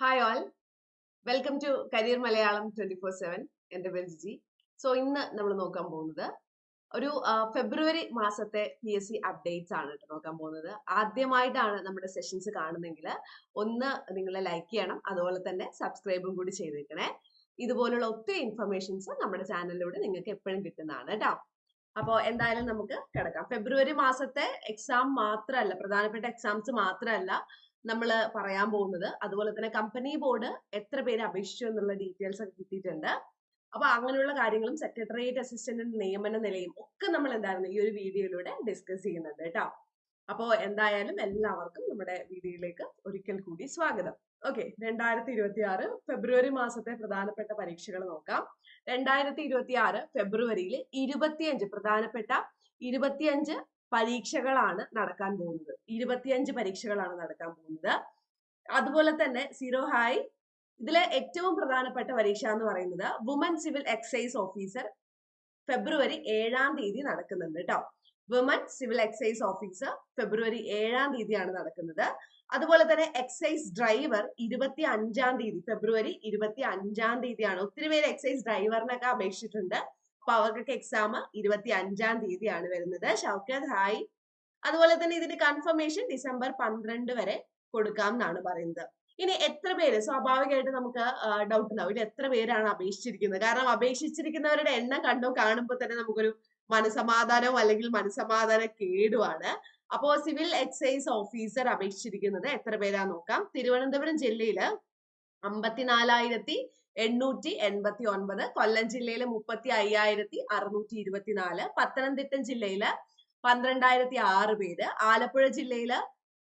Hi all welcome to career Malayalam twenty four seven എന്റെ പേര് so ഇന്ന് നമ്മൾ നോക്കാൻ പോകുന്നത് ഒരു ഫെബ്രുവരി മാസത്തെ പി എസ് സി അപ്ഡേറ്റ്സ് ആണ് കേട്ടോ നോക്കാൻ പോകുന്നത്. ആദ്യമായിട്ടാണ് നമ്മുടെ സെഷൻസ് കാണുന്നെങ്കിൽ ഒന്ന് നിങ്ങൾ ലൈക്ക് ചെയ്യണം. അതുപോലെ തന്നെ സബ്സ്ക്രൈബും കൂടി ചെയ്തേക്കണേ. ഇതുപോലുള്ള ഒത്തിരി ഇൻഫർമേഷൻസ് നമ്മുടെ ചാനലിലൂടെ നിങ്ങൾക്ക് എപ്പോഴും കിട്ടുന്നതാണ് കേട്ടോ. അപ്പോൾ എന്തായാലും നമുക്ക് കിടക്കാം. ഫെബ്രുവരി മാസത്തെ എക്സാം മാത്രമല്ല പ്രധാനപ്പെട്ട എക്സാംസ് മാത്രമല്ല നമ്മൾ പറയാൻ പോകുന്നത്. അതുപോലെ തന്നെ കമ്പനി ബോർഡ് എത്ര പേര് അപേക്ഷിച്ചു എന്നുള്ള ഡീറ്റെയിൽസ് ഒക്കെ കിട്ടിയിട്ടുണ്ട്. അപ്പൊ അങ്ങനെയുള്ള കാര്യങ്ങളും സെക്രട്ടേറിയറ്റ് അസിസ്റ്റന്റ് നിയമന നിലയും ഒക്കെ നമ്മൾ എന്തായിരുന്നു ഈ ഒരു വീഡിയോയിലൂടെ ഡിസ്കസ് ചെയ്യുന്നത് കേട്ടോ. അപ്പോൾ എന്തായാലും എല്ലാവർക്കും നമ്മുടെ വീഡിയോയിലേക്ക് ഒരിക്കൽ കൂടി സ്വാഗതം. ഓക്കെ രണ്ടായിരത്തി ഇരുപത്തി ആറ് ഫെബ്രുവരി മാസത്തെ പ്രധാനപ്പെട്ട പരീക്ഷകൾ നോക്കാം. രണ്ടായിരത്തി ഇരുപത്തി ആറ് ഫെബ്രുവരിയിൽ ഇരുപത്തിയഞ്ച് പ്രധാനപ്പെട്ട ഇരുപത്തിയഞ്ച് പരീക്ഷകളാണ് നടക്കാൻ പോകുന്നത്. ഇരുപത്തിയഞ്ച് പരീക്ഷകളാണ് നടക്കാൻ പോകുന്നത്. അതുപോലെ തന്നെ സീറോ ഹൈ ഇതിലെ ഏറ്റവും പ്രധാനപ്പെട്ട പരീക്ഷ എന്ന് പറയുന്നത് വുമൻ സിവിൽ എക്സൈസ് ഓഫീസർ ഫെബ്രുവരി ഏഴാം തീയതി നടക്കുന്നുണ്ട് കേട്ടോ വുമൻ സിവിൽ എക്സൈസ് ഓഫീസർ ഫെബ്രുവരി ഏഴാം തീയതിയാണ് നടക്കുന്നത്. അതുപോലെ തന്നെ എക്സൈസ് ഡ്രൈവർ ഇരുപത്തി അഞ്ചാം തീയതി ഫെബ്രുവരി ഇരുപത്തി അഞ്ചാം തീയതിയാണ്. ഒത്തിരി പേര് എക്സൈസ് ഡ്രൈവറിനൊക്കെ അപേക്ഷിച്ചിട്ടുണ്ട്. അപ്പൊ അവർക്കൊക്കെ എക്സാം ഇരുപത്തി അഞ്ചാം തീയതിയാണ് വരുന്നത്. ഷൗക്കത്ത് ഹായ്. അതുപോലെ തന്നെ ഇതിന്റെ കൺഫർമേഷൻ ഡിസംബർ പന്ത്രണ്ട് വരെ കൊടുക്കാം എന്നാണ് പറയുന്നത്. ഇനി എത്ര പേര്? സ്വാഭാവികമായിട്ട് നമുക്ക് ഡൗട്ട് ഉണ്ടാവും. ഇത് എത്ര പേരാണ് അപേക്ഷിച്ചിരിക്കുന്നത്? കാരണം അപേക്ഷിച്ചിരിക്കുന്നവരുടെ എണ്ണം കണ്ടോ കാണുമ്പോൾ തന്നെ നമുക്കൊരു മനസമാധാനവും അല്ലെങ്കിൽ മനസമാധാന കേടുമാണ് അപ്പോ സിവിൽ എക്സൈസ് ഓഫീസർ അപേക്ഷിച്ചിരിക്കുന്നത് എത്ര പേരാ നോക്കാം. തിരുവനന്തപുരം ജില്ലയിൽ അമ്പത്തിനാലായിരത്തി എണ്ണൂറ്റി എൺപത്തി ഒൻപത് കൊല്ലം ജില്ലയിലെ മുപ്പത്തി അയ്യായിരത്തി അറുന്നൂറ്റി ഇരുപത്തിനാല് പത്തനംതിട്ട ജില്ലയിൽ പന്ത്രണ്ടായിരത്തി ആറ് പേര് ആലപ്പുഴ ജില്ലയിൽ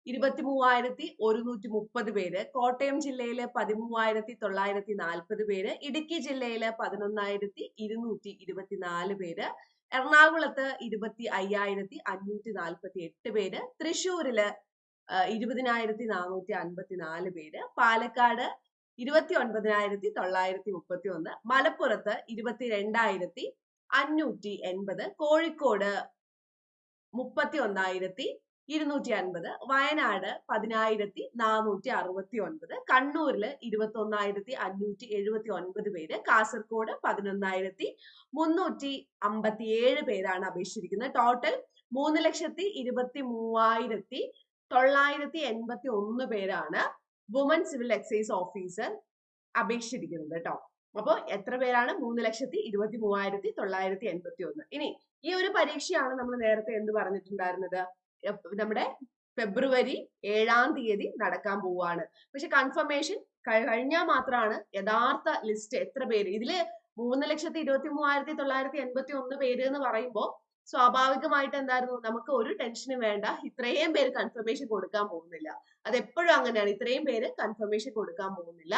ഇരുപത്തി മൂവായിരത്തി ഒരുന്നൂറ്റി മുപ്പത് പേര് കോട്ടയം ജില്ലയിലെ പതിമൂവായിരത്തി തൊള്ളായിരത്തി നാൽപ്പത് പേര് ഇടുക്കി ജില്ലയിലെ പതിനൊന്നായിരത്തി ഇരുന്നൂറ്റി ഇരുപത്തിനാല് പേര് എറണാകുളത്ത് ഇരുപത്തി അയ്യായിരത്തി അഞ്ഞൂറ്റി നാൽപ്പത്തി എട്ട് പേര് തൃശ്ശൂരിൽ ഇരുപതിനായിരത്തി നാനൂറ്റി അൻപത്തി നാല് പേര് പാലക്കാട് ഇരുപത്തി ഒൻപതിനായിരത്തി തൊള്ളായിരത്തി മുപ്പത്തി ഒന്ന് മലപ്പുറത്ത് ഇരുപത്തി രണ്ടായിരത്തി അഞ്ഞൂറ്റി എൺപത് കോഴിക്കോട് മുപ്പത്തി ഒന്നായിരത്തി ഇരുന്നൂറ്റി അൻപത് വയനാട് പതിനായിരത്തി നാനൂറ്റി അറുപത്തി ഒൻപത് കണ്ണൂരിൽ ഇരുപത്തി ഒന്നായിരത്തി അഞ്ഞൂറ്റി എഴുപത്തി ഒൻപത് പേര് കാസർഗോഡ് പതിനൊന്നായിരത്തി മുന്നൂറ്റി അമ്പത്തി ഏഴ് പേരാണ് അപേക്ഷിച്ചിരിക്കുന്നത്. ടോട്ടൽ മൂന്ന് ലക്ഷത്തി ഇരുപത്തി മൂവായിരത്തി തൊള്ളായിരത്തി എൺപത്തി ഒന്ന് പേരാണ് വുമൻ സിവിൽ എക്സൈസ് ഓഫീസർ അപേക്ഷിച്ചിരിക്കുന്നത് കേട്ടോ. അപ്പോൾ എത്ര പേരാണ്? മൂന്ന് ലക്ഷത്തി ഇരുപത്തി മൂവായിരത്തി തൊള്ളായിരത്തി എൺപത്തി ഒന്ന്. ഇനി ഈ ഒരു പരീക്ഷയാണ് നമ്മൾ നേരത്തെ എന്ത് പറഞ്ഞിട്ടുണ്ടായിരുന്നത്? നമ്മുടെ ഫെബ്രുവരി ഏഴാം തീയതി നടക്കാൻ പോവാണ് പക്ഷെ കൺഫർമേഷൻ കഴിഞ്ഞാൽ മാത്രമാണ് യഥാർത്ഥ ലിസ്റ്റ് എത്ര പേര്? ഇതിൽ മൂന്ന് ലക്ഷത്തി ഇരുപത്തി മൂവായിരത്തി തൊള്ളായിരത്തി എൺപത്തി ഒന്ന് പേര് എന്ന് പറയുമ്പോൾ സ്വാഭാവികമായിട്ട് എന്തായിരുന്നു നമുക്ക് ഒരു ടെൻഷനും വേണ്ട. ഇത്രയും പേര് കൺഫർമേഷൻ കൊടുക്കാൻ പോകുന്നില്ല. അത് എപ്പോഴും അങ്ങനെയാണ്. ഇത്രയും പേര് കൺഫർമേഷൻ കൊടുക്കാൻ പോകുന്നില്ല.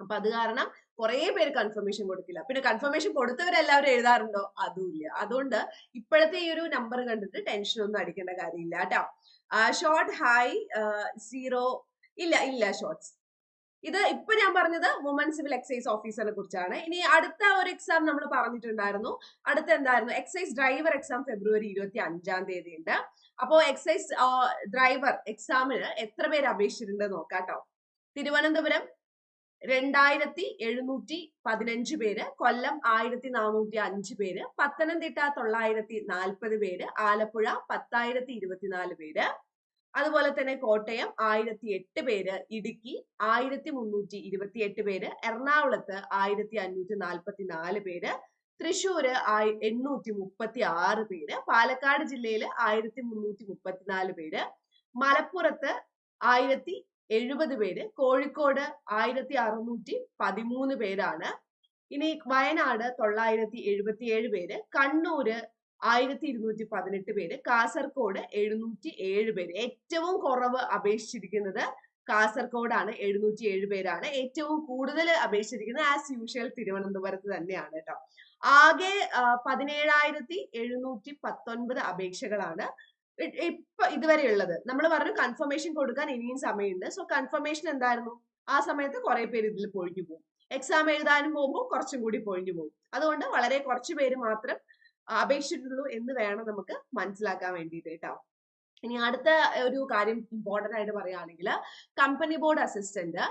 അപ്പൊ അത് കാരണം കുറെ പേര് കൺഫർമേഷൻ കൊടുക്കില്ല. പിന്നെ കൺഫർമേഷൻ കൊടുത്തവരെല്ലാവരും എഴുതാറുണ്ടോ? അതുമില്ല. അതുകൊണ്ട് ഇപ്പോഴത്തെ ഈ ഒരു നമ്പർ കണ്ടിട്ട് ടെൻഷൻ ഒന്നും അടിക്കേണ്ട കാര്യമില്ല കേട്ടോ. ഷോർട്ട് ഹൈ സീറോ ഇല്ല ഇല്ല ഷോർട്സ് ഇത് ഇപ്പൊ ഞാൻ പറഞ്ഞത് വുമൻ സിവിൽ എക്സൈസ് ഓഫീസറിനെ കുറിച്ചാണ്. ഇനി അടുത്ത ഒരു എക്സാം നമ്മൾ പറഞ്ഞിട്ടുണ്ടായിരുന്നു. അടുത്ത എന്തായിരുന്നു? എക്സൈസ് ഡ്രൈവർ എക്സാം ഫെബ്രുവരി ഇരുപത്തി അഞ്ചാം തീയതി ഉണ്ട് അപ്പോ എക്സൈസ് ഡ്രൈവർ എക്സാമിന് എത്ര പേര് അപേക്ഷിച്ചിട്ടുണ്ട് നോക്കാട്ടോ തിരുവനന്തപുരം രണ്ടായിരത്തി എഴുന്നൂറ്റി പതിനഞ്ച് പേര് കൊല്ലം ആയിരത്തി നാനൂറ്റി അഞ്ച് പേര് പത്തനംതിട്ട തൊള്ളായിരത്തി നാൽപ്പത് പേര് ആലപ്പുഴ പത്തായിരത്തി ഇരുപത്തിനാല് പേര്. അതുപോലെ തന്നെ കോട്ടയം ആയിരത്തി എട്ട് പേര് ഇടുക്കി ആയിരത്തി മുന്നൂറ്റി ഇരുപത്തി എട്ട് പേര് എറണാകുളത്ത് ആയിരത്തി അഞ്ഞൂറ്റി നാൽപ്പത്തി നാല് പേര് തൃശ്ശൂര് ആയി എണ്ണൂറ്റി മുപ്പത്തി ആറ് പേര് പാലക്കാട് ജില്ലയിൽ ആയിരത്തി മുന്നൂറ്റി മുപ്പത്തിനാല് പേര് മലപ്പുറത്ത് ആയിരത്തി എഴുപത് പേര് കോഴിക്കോട് ആയിരത്തി അറുന്നൂറ്റി പതിമൂന്ന് പേരാണ്. ഇനി വയനാട് തൊള്ളായിരത്തി എഴുപത്തിയേഴ് പേര് കണ്ണൂര് ആയിരത്തി ഇരുന്നൂറ്റി പതിനെട്ട് പേര് കാസർഗോഡ് എഴുന്നൂറ്റി ഏഴ് പേര്. ഏറ്റവും കുറവ് അപേക്ഷിച്ചിരിക്കുന്നത് കാസർഗോഡാണ് എഴുന്നൂറ്റി ഏഴ് പേരാണ്. ഏറ്റവും കൂടുതൽ അപേക്ഷിച്ചിരിക്കുന്നത് ആസ് യൂഷ്വൽ തിരുവനന്തപുരത്ത് തന്നെയാണ് കേട്ടോ ആകെ പതിനേഴായിരത്തി എഴുന്നൂറ്റി പത്തൊൻപത് അപേക്ഷകളാണ് ഇപ്പൊ ഇതുവരെ ഉള്ളത് നമ്മൾ പറഞ്ഞു കൺഫർമേഷൻ കൊടുക്കാൻ ഇനിയും സമയമുണ്ട്. സോ കൺഫർമേഷൻ എന്തായിരുന്നു? ആ സമയത്ത് കുറെ പേര് ഇതിൽ പൊഴിഞ്ഞു പോകും. എക്സാം എഴുതാനും പോകുമ്പോൾ കുറച്ചും കൂടി പൊഴിഞ്ഞു പോകും. അതുകൊണ്ട് വളരെ കുറച്ച് പേര് മാത്രം അപേക്ഷിച്ചിട്ടുള്ളൂ എന്ന് വേണം നമുക്ക് മനസ്സിലാക്കാൻ വേണ്ടിയിട്ട് കേട്ടോ. ഇനി അടുത്ത ഒരു കാര്യം ഇമ്പോർട്ടന്റ് ആയിട്ട് പറയുകയാണെങ്കിൽ കമ്പനി ബോർഡ് അസിസ്റ്റന്റ്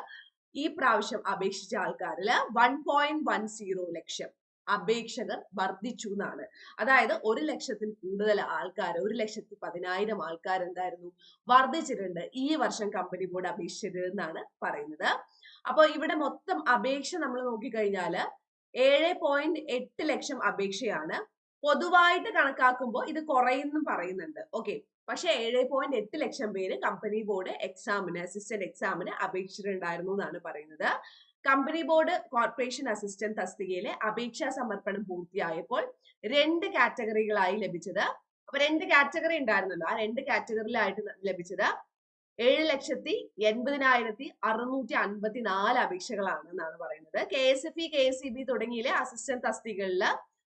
ഈ പ്രാവശ്യം അപേക്ഷിച്ച ആൾക്കാരിൽ വൺ പോയിന്റ് വൺ സീറോ ലക്ഷം അപേക്ഷകർ വർദ്ധിച്ചു എന്നാണ്. അതായത് ഒരു ലക്ഷത്തിൽ കൂടുതൽ ആൾക്കാർ ഒരു ലക്ഷത്തി പതിനായിരം ആൾക്കാർ എന്തായിരുന്നു? വർദ്ധിച്ചിട്ടുണ്ട് ഈ വർഷം കമ്പനി ബോർഡ് അപേക്ഷിച്ചത് എന്നാണ് പറയുന്നത്. അപ്പോൾ ഇവിടെ മൊത്തം അപേക്ഷ നമ്മൾ നോക്കിക്കഴിഞ്ഞാൽ ഏഴ് പോയിന്റ് എട്ട് ലക്ഷം അപേക്ഷയാണ് പൊതുവായിട്ട് കണക്കാക്കുമ്പോൾ ഇത് കുറയുന്നും പറയുന്നുണ്ട്. ഓക്കെ പക്ഷെ ഏഴ് പോയിന്റ് എട്ട് ലക്ഷം പേര് കമ്പനി ബോർഡ് എക്സാമിന് അസിസ്റ്റന്റ് എക്സാമിന് അപേക്ഷിച്ചിട്ടുണ്ടായിരുന്നു എന്നാണ് പറയുന്നത്. കമ്പനി ബോർഡ് കോർപ്പറേഷൻ അസിസ്റ്റന്റ് തസ്തികയിലെ അപേക്ഷാ സമർപ്പണം പൂർത്തിയായപ്പോൾ രണ്ട് കാറ്റഗറികളായി ലഭിച്ചത്. അപ്പൊ രണ്ട് കാറ്റഗറി ഉണ്ടായിരുന്നല്ലോ. ആ രണ്ട് കാറ്റഗറിയിലായിട്ട് ലഭിച്ചത് ഏഴ് ലക്ഷത്തി എൺപതിനായിരത്തി അറുന്നൂറ്റി അൻപത്തി നാല് അപേക്ഷകളാണ് എന്നാണ് പറയുന്നത്. K S F E K S E B തുടങ്ങിയിലെ assistant തസ്തികകളിൽ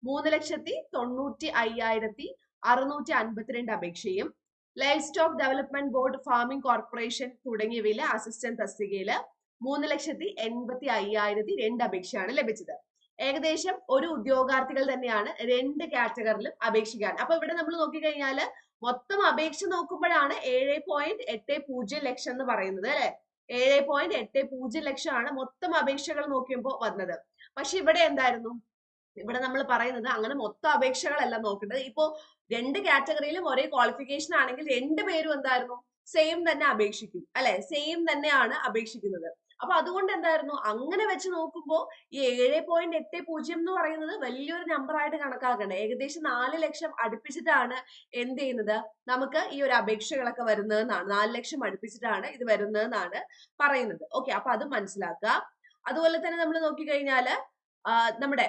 മൂന്ന് ലക്ഷത്തി തൊണ്ണൂറ്റി അയ്യായിരത്തി അറുന്നൂറ്റി അൻപത്തിരണ്ട് അപേക്ഷയും livestock development board farming corporation തുടങ്ങിയവയിലെ assistant തസ്തികയിൽ മൂന്ന് ലക്ഷത്തി എൺപത്തി അയ്യായിരത്തി രണ്ട് അപേക്ഷയാണ് ലഭിച്ചത്. ഏകദേശം ഒരു ഉദ്യോഗാർത്ഥികൾ തന്നെയാണ് രണ്ട് കാറ്റഗറിയിലും അപേക്ഷിക്കാൻ. അപ്പൊ ഇവിടെ നമ്മൾ നോക്കിക്കഴിഞ്ഞാൽ മൊത്തം അപേക്ഷ നോക്കുമ്പോഴാണ് ഏഴ് പോയിന്റ് എട്ട് പൂജ്യം ലക്ഷം എന്ന് പറയുന്നത് അല്ലെ? ഏഴ് പോയിന്റ് എട്ട് പൂജ്യം ലക്ഷമാണ് മൊത്തം അപേക്ഷകൾ നോക്കിയപ്പോൾ വന്നത്. പക്ഷെ ഇവിടെ എന്തായിരുന്നു? ഇവിടെ നമ്മൾ പറയുന്നത് അങ്ങനെ മൊത്തം അപേക്ഷകളല്ല നോക്കേണ്ടത്. ഇപ്പോ രണ്ട് കാറ്റഗറിയിലും ഒരേ ക്വാളിഫിക്കേഷൻ ആണെങ്കിൽ രണ്ട് പേരും എന്തായിരുന്നു? സെയിം തന്നെ അപേക്ഷിക്കും. അല്ലെ? സെയിം തന്നെയാണ് അപേക്ഷിക്കുന്നത്. അപ്പൊ അതുകൊണ്ട് എന്തായിരുന്നു? അങ്ങനെ വെച്ച് നോക്കുമ്പോൾ ഈ ഏഴ് പോയിന്റ് എട്ട് പൂജ്യം എന്ന് പറയുന്നത് വലിയൊരു നമ്പർ ആയിട്ട് കണക്കാക്കണ്ടേ. ഏകദേശം നാല് ലക്ഷം അടുപ്പിച്ചിട്ടാണ് എന്ത് ചെയ്യുന്നത്? നമുക്ക് ഈ ഒരു അപേക്ഷകളൊക്കെ വരുന്നതെന്നാണ് നാല് ലക്ഷം അടുപ്പിച്ചിട്ടാണ് ഇത് വരുന്നതെന്നാണ് പറയുന്നത്. ഓക്കെ. അപ്പൊ അത് മനസ്സിലാക്കുക. അതുപോലെ തന്നെ നമ്മൾ നോക്കിക്കഴിഞ്ഞാൽ നമ്മുടെ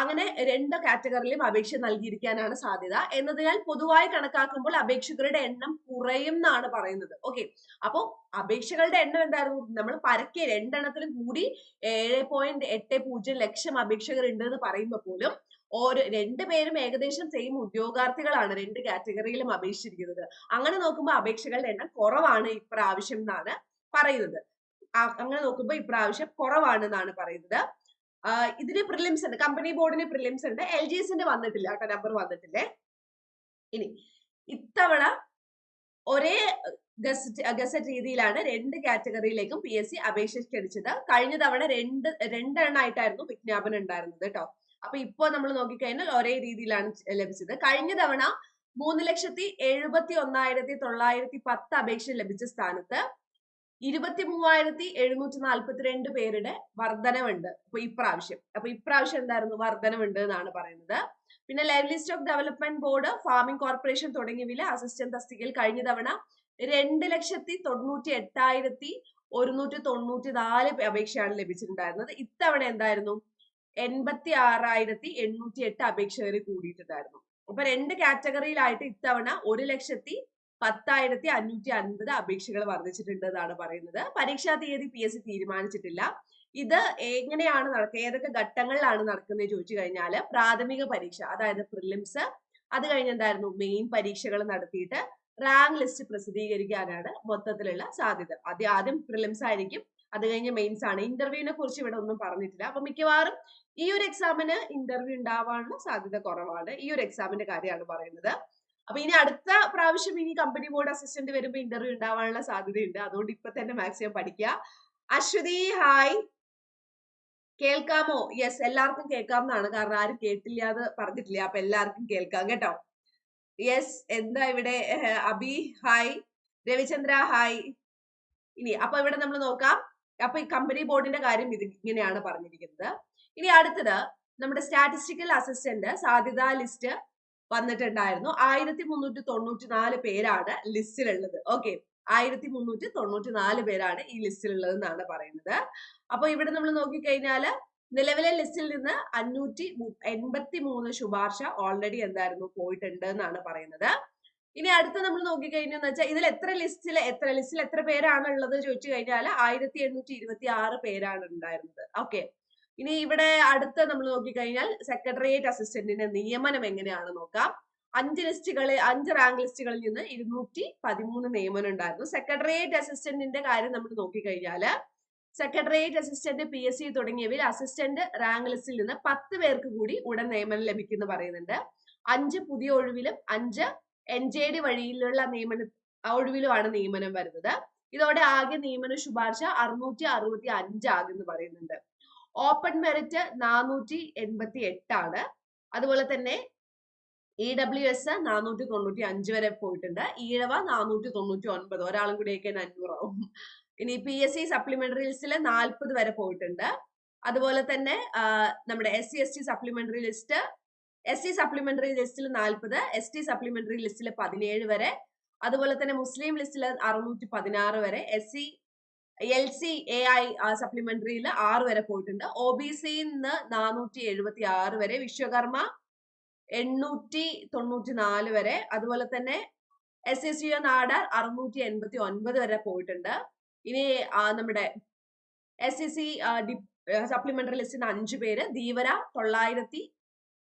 അങ്ങനെ രണ്ട് കാറ്റഗറിയിലും അപേക്ഷ നൽകിയിരിക്കാനാണ് സാധ്യത. എന്നതിനാൽ പൊതുവായി കണക്കാക്കുമ്പോൾ അപേക്ഷകരുടെ എണ്ണം കുറയും എന്നാണ് പറയുന്നത്. ഓക്കെ അപ്പോൾ അപേക്ഷകളുടെ എണ്ണം എന്തായിരുന്നു? നമ്മൾ പരക്കെ രണ്ടെണ്ണത്തിലും കൂടി ഏഴ് പോയിന്റ് എട്ട് പൂജ്യം ലക്ഷം അപേക്ഷകർ ഉണ്ട് എന്ന് പറയുമ്പോൾ പോലും ഓരോ രണ്ടുപേരും ഏകദേശം സെയിം ഉദ്യോഗാർത്ഥികളാണ് രണ്ട് കാറ്റഗറിയിലും അപേക്ഷിച്ചിരിക്കുന്നത്. അങ്ങനെ നോക്കുമ്പോൾ അപേക്ഷകളുടെ എണ്ണം കുറവാണ് ഇപ്രാവശ്യം എന്നാണ് പറയുന്നത്. അങ്ങനെ നോക്കുമ്പോൾ ഇപ്രാവശ്യം കുറവാണെന്നാണ് പറയുന്നത്. ഇതിന് പ്രിലിംസ് ഉണ്ട്. കമ്പനി ബോർഡിന് പ്രിലിംസ് ഉണ്ട്. എൽ ജി എസിന്റെ വന്നിട്ടില്ല കേട്ടോ നമ്പർ വന്നിട്ടില്ലേ? ഇനി ഇത്തവണ ഒരേ ഗസറ്റ് ഗസറ്റ് രീതിയിലാണ് രണ്ട് കാറ്റഗറിയിലേക്കും പി എസ് സി അപേക്ഷ ക്ഷണിച്ചത് കഴിഞ്ഞ തവണ രണ്ട് രണ്ടെണ്ണമായിട്ടായിരുന്നു വിജ്ഞാപനം ഉണ്ടായിരുന്നത് കേട്ടോ. അപ്പൊ ഇപ്പോ നമ്മൾ നോക്കിക്കഴിഞ്ഞാൽ ഒരേ രീതിയിലാണ് ലഭിച്ചത്. കഴിഞ്ഞ തവണ മൂന്ന് ലക്ഷത്തി എഴുപത്തി ഒന്നായിരത്തി തൊള്ളായിരത്തി പത്ത് അപേക്ഷ ലഭിച്ച സ്ഥാനത്ത് ഇരുപത്തി മൂവായിരത്തി എഴുന്നൂറ്റി നാല്പത്തിരണ്ട് പേരുടെ വർധനവുണ്ട്. അപ്പൊ ഇപ്രാവശ്യം. അപ്പൊ ഇപ്രാവശ്യം എന്തായിരുന്നു വർധനവുണ്ട് എന്നാണ് പറയുന്നത്. പിന്നെ live list of development board farming corporation തുടങ്ങിയവയിലെ assistant തസ്തികയിൽ കഴിഞ്ഞ തവണ രണ്ട് ലക്ഷത്തി തൊണ്ണൂറ്റി എട്ടായിരത്തി ഒരുന്നൂറ്റി തൊണ്ണൂറ്റി നാല് അപേക്ഷയാണ് ലഭിച്ചിട്ടുണ്ടായിരുന്നത്. ഇത്തവണ എന്തായിരുന്നു? എൺപത്തി ആറായിരത്തി എണ്ണൂറ്റി എട്ട് അപേക്ഷകർ കൂടിയിട്ടുണ്ടായിരുന്നു. അപ്പൊ രണ്ട് കാറ്റഗറിയിലായിട്ട് ഇത്തവണ ഒരു ലക്ഷത്തി പത്തായിരത്തി അഞ്ഞൂറ്റി അൻപത് അപേക്ഷകൾ വർദ്ധിച്ചിട്ടുണ്ട് എന്നാണ് പറയുന്നത്. പരീക്ഷാ തീയതി പി എസ് സി തീരുമാനിച്ചിട്ടില്ല. ഇത് എങ്ങനെയാണ് നടക്കുക ഏതൊക്കെ ഘട്ടങ്ങളിലാണ് നടക്കുന്നത് ചോദിച്ചു കഴിഞ്ഞാൽ പ്രാഥമിക പരീക്ഷ അതായത് പ്രിലിംസ് അത് കഴിഞ്ഞ് എന്തായിരുന്നു? മെയിൻ പരീക്ഷകൾ നടത്തിയിട്ട് റാങ്ക് ലിസ്റ്റ് പ്രസിദ്ധീകരിക്കാനാണ് മൊത്തത്തിലുള്ള സാധ്യത. ആദ്യം ആദ്യം പ്രിലിംസ് ആയിരിക്കും അത് കഴിഞ്ഞ് മെയിൻസ് ആണ്. ഇന്റർവ്യൂവിനെ കുറിച്ച് ഇവിടെ ഒന്നും പറഞ്ഞിട്ടില്ല. അപ്പൊ മിക്കവാറും ഈ ഒരു എക്സാമിന് ഇന്റർവ്യൂ ഉണ്ടാവാനുള്ള സാധ്യത കുറവാണ്. ഈ ഒരു എക്സാമിന്റെ കാര്യമാണ് പറയുന്നത്. അപ്പൊ ഇനി അടുത്ത പ്രാവശ്യം ഇനി കമ്പനി ബോർഡ് അസിസ്റ്റന്റ് വരുമ്പോൾ ഇന്റർവ്യൂ ഉണ്ടാവാനുള്ള സാധ്യതയുണ്ട്. അതുകൊണ്ട് ഇപ്പൊ തന്നെ മാക്സിമം പഠിക്കുക അശ്വതി ഹായ് കേൾക്കാമോ? യെസ് എല്ലാവർക്കും കേൾക്കാം എന്നാണ് കാരണം ആരും കേട്ടില്ല എന്ന് പറഞ്ഞിട്ടില്ല. അപ്പൊ എല്ലാവർക്കും കേൾക്കാം കേട്ടോ. യെസ് എന്താ ഇവിടെ? അബി ഹായ് രവിചന്ദ്ര ഹായ് ഇനി അപ്പൊ ഇവിടെ നമ്മൾ നോക്കാം. അപ്പൊ ഈ കമ്പനി ബോർഡിന്റെ കാര്യം ഇത് ഇങ്ങനെയാണ് പറഞ്ഞിരിക്കുന്നത്. ഇനി അടുത്തത് നമ്മുടെ സ്റ്റാറ്റിസ്റ്റിക്കൽ അസിസ്റ്റന്റ് സാധ്യതാ ലിസ്റ്റ് വന്നിട്ടുണ്ടായിരുന്നു. ആയിരത്തി മുന്നൂറ്റി തൊണ്ണൂറ്റി നാല് പേരാണ് ലിസ്റ്റിലുള്ളത്. ഓക്കെ. ആയിരത്തി മുന്നൂറ്റി തൊണ്ണൂറ്റി നാല് പേരാണ് ഈ ലിസ്റ്റിലുള്ളത് എന്നാണ് പറയുന്നത്. അപ്പൊ ഇവിടെ നമ്മൾ നോക്കിക്കഴിഞ്ഞാൽ നിലവിലെ ലിസ്റ്റിൽ നിന്ന് അഞ്ഞൂറ്റി എൺപത്തി മൂന്ന് ശുപാർശ ഓൾറെഡി എന്തായിരുന്നു പോയിട്ടുണ്ട് എന്നാണ് പറയുന്നത്. ഇനി അടുത്ത നമ്മൾ നോക്കിക്കഴിഞ്ഞെന്ന് വെച്ചാൽ ഇതിൽ എത്ര ലിസ്റ്റിൽ എത്ര ലിസ്റ്റിൽ എത്ര പേരാണ് ഉള്ളത് ചോദിച്ചു കഴിഞ്ഞാൽ ആയിരത്തി എണ്ണൂറ്റി ഇരുപത്തി ആറ് പേരാണ് ഉണ്ടായിരുന്നത്. ഓക്കെ. ഇനി ഇവിടെ അടുത്ത നമ്മൾ നോക്കിക്കഴിഞ്ഞാൽ സെക്രട്ടേറിയറ്റ് അസിസ്റ്റന്റിന്റെ നിയമനം എങ്ങനെയാണ് നോക്കാം. അഞ്ച് ലിസ്റ്റുകളിൽ അഞ്ച് റാങ്ക് ലിസ്റ്റുകളിൽ നിന്ന് ഇരുന്നൂറ്റി പതിമൂന്ന് നിയമനം ഉണ്ടായിരുന്നു. സെക്രട്ടേറിയറ്റ് അസിസ്റ്റന്റിന്റെ കാര്യം നമ്മൾ നോക്കിക്കഴിഞ്ഞാൽ secretariat assistant P S C തുടങ്ങിയവയിൽ അസിസ്റ്റന്റ് റാങ്ക് ലിസ്റ്റിൽ നിന്ന് പത്ത് പേർക്ക് കൂടി ഉടൻ നിയമനം ലഭിക്കുന്നു പറയുന്നുണ്ട്. അഞ്ച് പുതിയ ഒഴിവിലും അഞ്ച് എൻ ജെ ഡി വഴിയിലുള്ള നിയമന ഒഴിവിലുമാണ് നിയമനം വരുന്നത്. ഇതോടെ ആകെ നിയമന ശുപാർശ അറുന്നൂറ്റി അറുപത്തി അഞ്ചാകുന്നു പറയുന്നുണ്ട്. ഓപ്പൺ മെറിറ്റ് നാനൂറ്റി എൺപത്തി എട്ടാണ് അതുപോലെ തന്നെ ഇ ഡബ്ല്യു എസ് നാനൂറ്റി തൊണ്ണൂറ്റി അഞ്ച് വരെ പോയിട്ടുണ്ട്. ഈഴവ നാനൂറ്റി തൊണ്ണൂറ്റി ഒൻപത് ഒരാളും കൂടിയൊക്കെ അഞ്ഞൂറാവും. ഇനി പി എസ് സി സപ്ലിമെന്ററി നാൽപ്പത് വരെ പോയിട്ടുണ്ട്. അതുപോലെ തന്നെ നമ്മുടെ S C S T supplementary list S C supplementary ലിസ്റ്റിൽ നാൽപ്പത് എസ് ടി സപ്ലിമെന്ററി ലിസ്റ്റിൽ പതിനേഴ് വരെ. അതുപോലെ തന്നെ മുസ്ലിം ലിസ്റ്റിൽ അറുന്നൂറ്റി പതിനാറ് വരെ. S C L C A I സപ്ലിമെന്ററിയിൽ ആറ് വരെ പോയിട്ടുണ്ട്. ഒ ബി നിന്ന് നാനൂറ്റി എഴുപത്തി ആറ് വരെ വിശ്വകർമ്മ എണ്ണൂറ്റി തൊണ്ണൂറ്റി നാല് വരെ അതുപോലെ തന്നെ എസ് എസ് യു നാടാർ അറുന്നൂറ്റി എൺപത്തി ഒൻപത് വരെ പോയിട്ടുണ്ട്. ഇനി നമ്മുടെ എസ് എസ് സി സപ്ലിമെന്ററി ലിസ്റ്റിന് അഞ്ചു പേര് ധീവര തൊള്ളായിരത്തി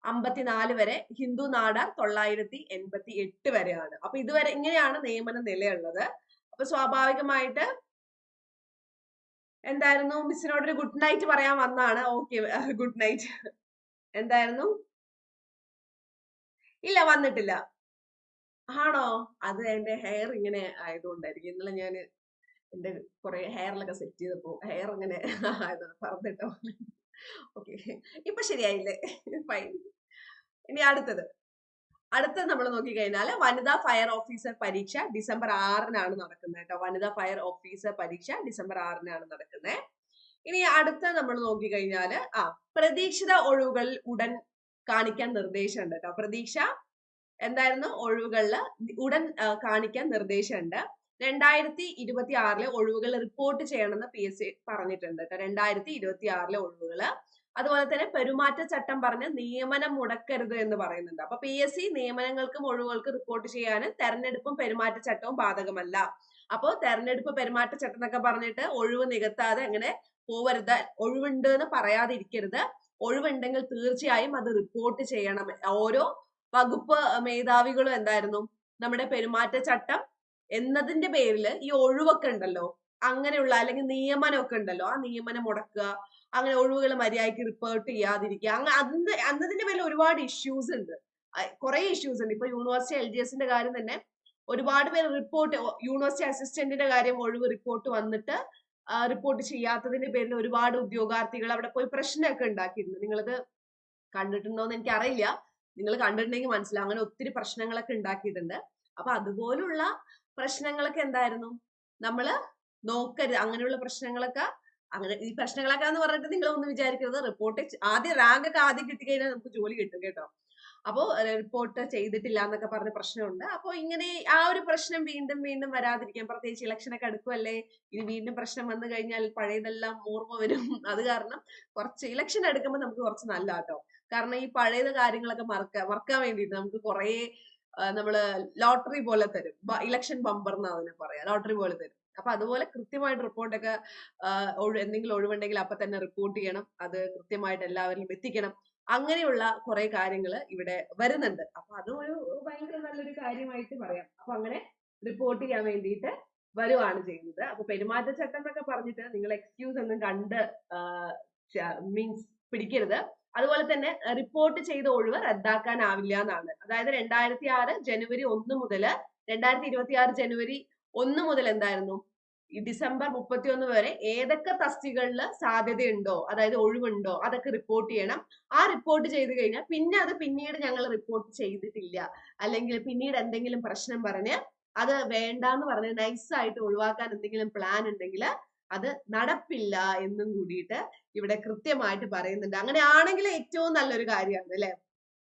അമ്പത്തിനാല് വരെ ഹിന്ദു നാടാർ തൊള്ളായിരത്തി എൺപത്തി എട്ട് വരെയാണ്. അപ്പൊ ഇതുവരെ ഇങ്ങനെയാണ് നിയമന നിലയുള്ളത്. അപ്പൊ സ്വാഭാവികമായിട്ട് എന്തായിരുന്നു? മിസ്സിനോട് ഒരു ഗുഡ് നൈറ്റ് പറയാൻ വന്നാണ്. ഓക്കെ ഗുഡ് നൈറ്റ് എന്തായിരുന്നു? ഇല്ല വന്നിട്ടില്ല. ആണോ? അത് എന്റെ ഹെയർ ഇങ്ങനെ ആയതുകൊണ്ടായിരിക്കും. ഇന്നലെ ഞാൻ എന്റെ കുറെ ഹെയറിലൊക്കെ സെറ്റ് ചെയ്തപ്പോ ഹെയർ ഇങ്ങനെ ആയതാണ് പറഞ്ഞിട്ടോ. ഓക്കെ ഇപ്പൊ ശരിയായില്ലേ? ഫൈൻ ഇനി അടുത്തത്. അടുത്തത് നമ്മൾ നോക്കിക്കഴിഞ്ഞാൽ വനിതാ ഫയർ ഓഫീസർ പരീക്ഷ ഡിസംബർ ആറിനാണ് നടക്കുന്നത് കേട്ടോ. വനിതാ ഫയർ ഓഫീസർ പരീക്ഷ ഡിസംബർ ആറിനാണ് നടക്കുന്നത്. ഇനി അടുത്ത നമ്മൾ നോക്കിക്കഴിഞ്ഞാൽ ആ പ്രതീക്ഷിത ഒഴിവുകൾ ഉടൻ കാണിക്കാൻ നിർദ്ദേശമുണ്ട് കേട്ടോ. പ്രതീക്ഷ എന്തായിരുന്നു? ഒഴിവുകളിൽ ഉടൻ കാണിക്കാൻ നിർദ്ദേശമുണ്ട്. രണ്ടായിരത്തി ഇരുപത്തി ആറിലെ ഒഴിവുകൾ റിപ്പോർട്ട് ചെയ്യണമെന്ന് പി എസ് സി പറഞ്ഞിട്ടുണ്ട് കേട്ടോ. രണ്ടായിരത്തി ഇരുപത്തി ആറിലെ ഒഴിവുകൾ അതുപോലെ തന്നെ പെരുമാറ്റച്ചട്ടം പറഞ്ഞ് നിയമനം മുടക്കരുത് എന്ന് പറയുന്നുണ്ട്. അപ്പൊ പി എസ് സി നിയമനങ്ങൾക്കും ഒഴിവുകൾക്കും റിപ്പോർട്ട് ചെയ്യാൻ തെരഞ്ഞെടുപ്പും പെരുമാറ്റച്ചട്ടവും ബാധകമല്ല. അപ്പോ തെരഞ്ഞെടുപ്പ് പെരുമാറ്റച്ചട്ടം എന്നൊക്കെ പറഞ്ഞിട്ട് ഒഴിവ് നികത്താതെ അങ്ങനെ പോവരുത്. ഒഴിവുണ്ട് എന്ന് പറയാതിരിക്കരുത്. ഒഴിവുണ്ടെങ്കിൽ തീർച്ചയായും അത് റിപ്പോർട്ട് ചെയ്യണം. ഓരോ വകുപ്പ് മേധാവികളും എന്തായിരുന്നു? നമ്മുടെ പെരുമാറ്റച്ചട്ടം എന്നതിന്റെ പേരിൽ ഈ ഒഴിവൊക്കെ ഉണ്ടല്ലോ. അങ്ങനെയുള്ള അല്ലെങ്കിൽ നിയമനമൊക്കെ ഉണ്ടല്ലോ. ആ നിയമനം മുടക്കുക. അങ്ങനെ ഒഴിവുകൾ മര്യാദയ്ക്ക് റിപ്പോർട്ട് ചെയ്യാതിരിക്കുക. അങ്ങനെ അന്ന് അന്നതിന്റെ പേരിൽ ഒരുപാട് ഇഷ്യൂസ് ഉണ്ട്. കുറെ ഇഷ്യൂസ് ഉണ്ട്. ഇപ്പൊ യൂണിവേഴ്സിറ്റി എൽ ഡി എസിന്റെ കാര്യം തന്നെ ഒരുപാട് പേര് റിപ്പോർട്ട് യൂണിവേഴ്സിറ്റി അസിസ്റ്റന്റിന്റെ കാര്യം ഒഴിവ് റിപ്പോർട്ട് വന്നിട്ട് റിപ്പോർട്ട് ചെയ്യാത്തതിന്റെ പേരിൽ ഒരുപാട് ഉദ്യോഗാർത്ഥികൾ അവിടെ പോയി പ്രശ്നമൊക്കെ ഉണ്ടാക്കിയിരുന്നു നിങ്ങളത് കണ്ടിട്ടുണ്ടോ എന്ന് എനിക്ക് അറിയില്ല നിങ്ങൾ കണ്ടിട്ടുണ്ടെങ്കിൽ മനസ്സിലാവും. അങ്ങനെ ഒത്തിരി പ്രശ്നങ്ങളൊക്കെ ഉണ്ടാക്കിയിട്ടുണ്ട്. അപ്പൊ അതുപോലുള്ള പ്രശ്നങ്ങളൊക്കെ എന്തായിരുന്നു? നമ്മൾ നോക്കരുത്. അങ്ങനെയുള്ള പ്രശ്നങ്ങളൊക്കെ അങ്ങനെ ഈ പ്രശ്നങ്ങളൊക്കെ എന്ന് പറഞ്ഞിട്ട് നിങ്ങൾ ഒന്ന് വിചാരിക്കരുത് റിപ്പോർട്ട് ആദ്യം റാങ്ക് ഒക്കെ ആദ്യം കിട്ടിക്കഴിഞ്ഞാൽ നമുക്ക് ജോലി കിട്ടും കേട്ടോ. അപ്പോ റിപ്പോർട്ട് ചെയ്തിട്ടില്ല എന്നൊക്കെ പറഞ്ഞ പ്രശ്നമുണ്ട്. അപ്പോ ഇങ്ങനെ ആ ഒരു പ്രശ്നം വീണ്ടും വീണ്ടും വരാതിരിക്കാൻ പ്രത്യേകിച്ച് ഇലക്ഷൻ ഒക്കെ അടുക്കുമല്ലേ ഇനി വീണ്ടും പ്രശ്നം വന്നു കഴിഞ്ഞാൽ പഴയതെല്ലാം ഓർമ്മ വരും. അത് കാരണം കുറച്ച് ഇലക്ഷൻ എടുക്കുമ്പോൾ നമുക്ക് കുറച്ച് നല്ല കേട്ടോ കാരണം ഈ പഴയത് കാര്യങ്ങളൊക്കെ മറക്കാൻ മറക്കാൻ വേണ്ടിയിട്ട് നമുക്ക് കുറേ നമ്മൾ ലോട്ടറി പോലെ തരും. ഇലക്ഷൻ ബമ്പർ എന്നാ അതിനെ പറയാ. ലോട്ടറി പോലെ തരും. അപ്പൊ അതുപോലെ കൃത്യമായിട്ട് റിപ്പോർട്ടൊക്കെ എന്തെങ്കിലും ഒഴിവുണ്ടെങ്കിൽ അപ്പൊ തന്നെ റിപ്പോർട്ട് ചെയ്യണം. അത് കൃത്യമായിട്ട് എല്ലാവരിലും എത്തിക്കണം. അങ്ങനെയുള്ള കുറെ കാര്യങ്ങൾ ഇവിടെ വരുന്നുണ്ട്. അപ്പൊ അതും ഒരു ഭയങ്കര നല്ലൊരു കാര്യമായിട്ട് പറയാം. അപ്പൊ അങ്ങനെ റിപ്പോർട്ട് ചെയ്യാൻ വേണ്ടിയിട്ട് വരുവാണ് ചെയ്യുന്നത്. അപ്പൊ പെരുമാറ്റച്ചട്ടം എന്നൊക്കെ പറഞ്ഞിട്ട് നിങ്ങൾ എക്സ്ക്യൂസ് ഒന്നും കണ്ട് മീൻസ് പിടിക്കരുത്. അതുപോലെ തന്നെ റിപ്പോർട്ട് ചെയ്ത ഒഴിവ് റദ്ദാക്കാനാവില്ല എന്നാണ്. അതായത് രണ്ടായിരത്തി ആറ് ജനുവരി ഒന്ന് മുതൽ രണ്ടായിരത്തി ഇരുപത്തി ആറ് ജനുവരി ഒന്ന് മുതൽ എന്തായിരുന്നു? ഈ ഡിസംബർ മുപ്പത്തിയൊന്ന് വരെ ഏതൊക്കെ തസ്തികളിൽ സാധ്യതയുണ്ടോ അതായത് ഒഴിവുണ്ടോ അതൊക്കെ റിപ്പോർട്ട് ചെയ്യണം. ആ റിപ്പോർട്ട് ചെയ്ത് കഴിഞ്ഞാൽ പിന്നെ അത് പിന്നീട് ഞങ്ങൾ റിപ്പോർട്ട് ചെയ്തിട്ടില്ല. അല്ലെങ്കിൽ പിന്നീട് എന്തെങ്കിലും പ്രശ്നം പറഞ്ഞ് അത് വേണ്ടാന്ന് പറഞ്ഞ് നൈസായിട്ട് ഒഴിവാക്കാൻ എന്തെങ്കിലും പ്ലാൻ ഉണ്ടെങ്കിൽ അത് നടപ്പില്ല എന്നും കൂടിയിട്ട് ഇവിടെ കൃത്യമായിട്ട് പറയുന്നുണ്ട്. അങ്ങനെയാണെങ്കിൽ ഏറ്റവും നല്ലൊരു കാര്യമാണ് അല്ലെ?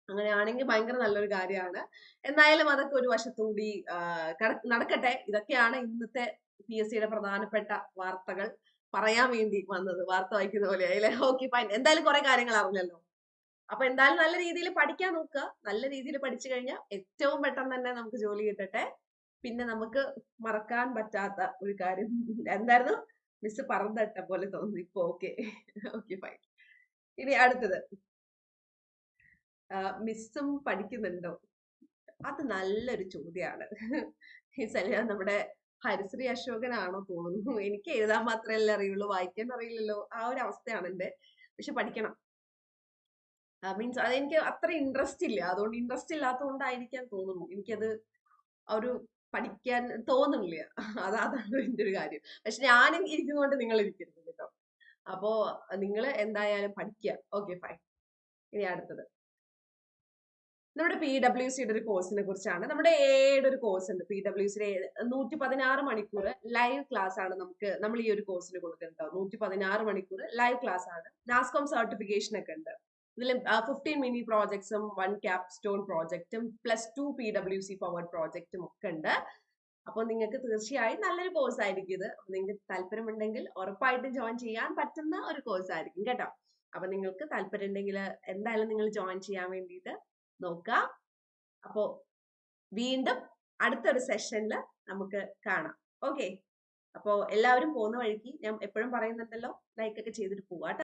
അങ്ങനെ ആണെങ്കിൽ ഭയങ്കര നല്ലൊരു കാര്യമാണ്. എന്തായാലും അതൊക്കെ ഒരു വശത്തുകൂടി നടക്കട്ടെ. ഇതൊക്കെയാണ് ഇന്നത്തെ പി എസ് സിയുടെ പ്രധാനപ്പെട്ട വാർത്തകൾ പറയാൻ വേണ്ടി വന്നത്. വാർത്ത വായിക്കുന്ന പോലെ അല്ലേ ഓക്കെ ഫൈൻ എന്തായാലും കുറെ കാര്യങ്ങൾ അറിഞ്ഞല്ലോ. അപ്പൊ എന്തായാലും നല്ല രീതിയിൽ പഠിക്കാൻ നോക്കുക. നല്ല രീതിയിൽ പഠിച്ചു കഴിഞ്ഞാൽ ഏറ്റവും പെട്ടെന്ന് തന്നെ നമുക്ക് ജോലി കിട്ടട്ടെ. പിന്നെ നമുക്ക് മറക്കാൻ പറ്റാത്ത ഒരു കാര്യം എന്തായിരുന്നു? മിസ് പറഞ്ഞിട്ട പോലെ തോന്നുന്നു ഇപ്പൊ ഓക്കെ ഓക്കെ ഫൈൻ ഇനി അടുത്തത്. മിസ്സും പഠിക്കുന്നുണ്ടോ? അത് നല്ലൊരു ചോദ്യമാണ് ഈ സലിയ നമ്മുടെ ഹരിശ്രീ അശോകനാണോ തോന്നുന്നു. എനിക്ക് എഴുതാൻ മാത്രമേ അറിയുള്ളൂ വായിക്കാൻ അറിയില്ലല്ലോ. ആ ഒരു അവസ്ഥയാണ് എന്റെ പക്ഷെ പഠിക്കണം. മീൻസ് അതെനിക്ക് അത്ര ഇൻട്രസ്റ്റ് ഇല്ല. അതുകൊണ്ട് ഇൻട്രസ്റ്റ് ഇല്ലാത്തതുകൊണ്ടായിരിക്കാൻ തോന്നുന്നു. എനിക്കത് ഒരു പഠിക്കാൻ തോന്നുന്നില്ല. അത് അതാണ് എന്റെ ഒരു കാര്യം. പക്ഷെ ഞാൻ ഇരിക്കുന്നതുകൊണ്ട് നിങ്ങൾ ഇരിക്കരുത് കേട്ടോ. അപ്പോ നിങ്ങൾ എന്തായാലും പഠിക്കുക ഓക്കെ ഫൈൻ ഇനി അടുത്തത്. നമ്മുടെ പി ഡബ്ല്യു സിയുടെ ഒരു കോഴ്സിനെ കുറിച്ചാണ്. നമ്മുടെ എയുടെ ഒരു കോഴ്സ് ഉണ്ട്. പി ഡബ്ല്യു സിയുടെ നൂറ്റി പതിനാറ് മണിക്കൂർ ലൈവ് ക്ലാസ് ആണ് നമുക്ക് നമ്മൾ ഈ ഒരു കോഴ്സിന് കൊടുക്കുന്നത് നൂറ്റി പതിനാറ് മണിക്കൂർ ലൈവ് ക്ലാസ് ആണ്. നാസ്കോം സർട്ടിഫിക്കേഷൻ ഒക്കെ ഉണ്ട്. ഇതിൽ ഫിഫ്റ്റീൻ മിനി പ്രോജക്ട്സും one capstone പ്രോജക്റ്റും plus two P W C powered പ്രോജക്റ്റും ഒക്കെ ഉണ്ട്. അപ്പോൾ നിങ്ങൾക്ക് തീർച്ചയായും നല്ലൊരു കോഴ്സ് ആയിരിക്കും ഇത്. നിങ്ങൾക്ക് താല്പര്യമുണ്ടെങ്കിൽ ഉറപ്പായിട്ടും ജോയിൻ ചെയ്യാൻ പറ്റുന്ന ഒരു കോഴ്സ് ആയിരിക്കും കേട്ടോ. അപ്പൊ നിങ്ങൾക്ക് താല്പര്യം ഉണ്ടെങ്കിൽ എന്തായാലും നിങ്ങൾ ജോയിൻ ചെയ്യാൻ വേണ്ടിയിട്ട് നോക്കുക അപ്പോ വീണ്ടും അടുത്തൊരു സെഷനിൽ നമുക്ക് കാണാം. ഓക്കെ അപ്പോ എല്ലാവരും പോകുന്ന വഴിക്ക് ഞാൻ എപ്പോഴും പറയുന്നുണ്ടല്ലോ ലൈക്ക് ഒക്കെ ചെയ്തിട്ട് പോവാ